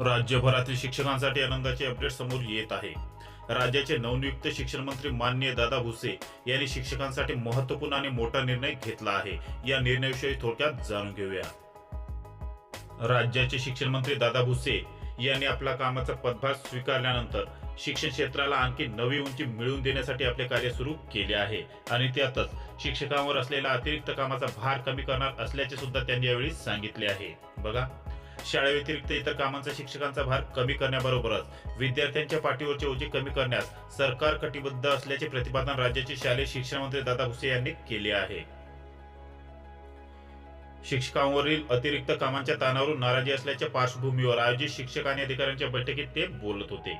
राज्यभरातील शिक्षकांसाठी आनंदाचे अपडेट समोर येत आहे. राज्याचे नवनियुक्त शिक्षण मंत्री माननीय दादा भुसे यांनी शिक्षकांसाठी महत्त्वपूर्ण आणि मोठा निर्णय घेतला आहे. या निर्णयाविषयी थोडक्यात जाणून घेऊया. राज्याचे शिक्षण मंत्री दादा भुसे यांनी आपला कामाचा पदभार स्वीकारल्यानंतर शिक्षण क्षेत्राला आणखी नवी उंची मिळवून देण्यासाठी आपले कार्य सुरू केले आहे. आणि त्यातच शिक्षकांवर असलेला अतिरिक्त कामाचा भार कमी करणार असल्याचे सुद्धा त्यांनी यावेळी सांगितले आहे. बघा. शाळेव्यतिरिक्त इतर कामांचा शिक्षकांचा भार कमी करण्याबरोबरच विद्यार्थ्यांच्या पाठीवरचे ओझे कमी करण्यास सरकार कटिबद्ध असल्याचे प्रतिपादन राज्याचे शालेय शिक्षण मंत्री दादा भुसे यांनी केले आहे. शिक्षकांवरील अतिरिक्त कामांच्या ताणावरून नाराजी असल्याच्या पार्श्वभूमीवर आयोजित शिक्षक आणि अधिकाऱ्यांच्या बैठकीत ते बोलत होते.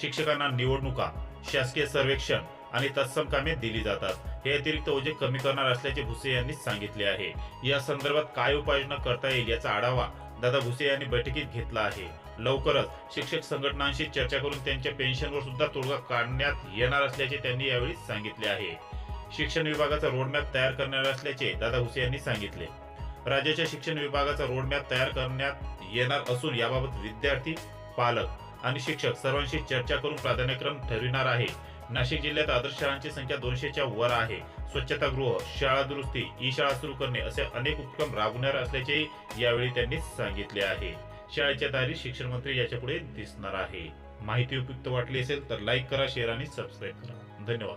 शिक्षकांना निवडणुका शासकीय सर्वेक्षण आणि तत्सम कामे दिली जातात. हे अतिरिक्त ओझे कमी करणार असल्याचे भुसे यांनी सांगितले आहे. या संदर्भात काय उपाययोजना करता येईल याचा आढावा दादा भुसे यांनी बैठकीत घेतला आहे. लवकरच शिक्षक संघटनांशी चर्चा करून त्यांच्या पेन्शनवर सुद्धा तोडगा काढण्यात येणार असल्याचे त्यांनी यावेळी सांगितले आहे. शिक्षण विभागाचा रोडमॅप तयार करणार असल्याचे दादा भुसे यांनी सांगितले. राज्याच्या शिक्षण विभागाचा रोडमॅप तयार करण्यात येणार असून याबाबत विद्यार्थी पालक आणि शिक्षक सर्वांशी चर्चा करून प्राधान्यक्रम ठरविणार आहे. नाशिक जिल्ह्यात आदर्श शाळांची संख्या दोनशेच्या वर आहे. स्वच्छतागृह शाळा दुरुस्ती ई शाळा सुरू करणे असे अनेक उपक्रम राबवणार असल्याचे यावेळी त्यांनी सांगितले आहे. शाळेच्या दारी शिक्षण मंत्री याच्यापुढे दिसणार आहे. माहिती उपयुक्त वाटली असेल तर लाईक करा शेअर आणि सबस्क्राईब करा. धन्यवाद.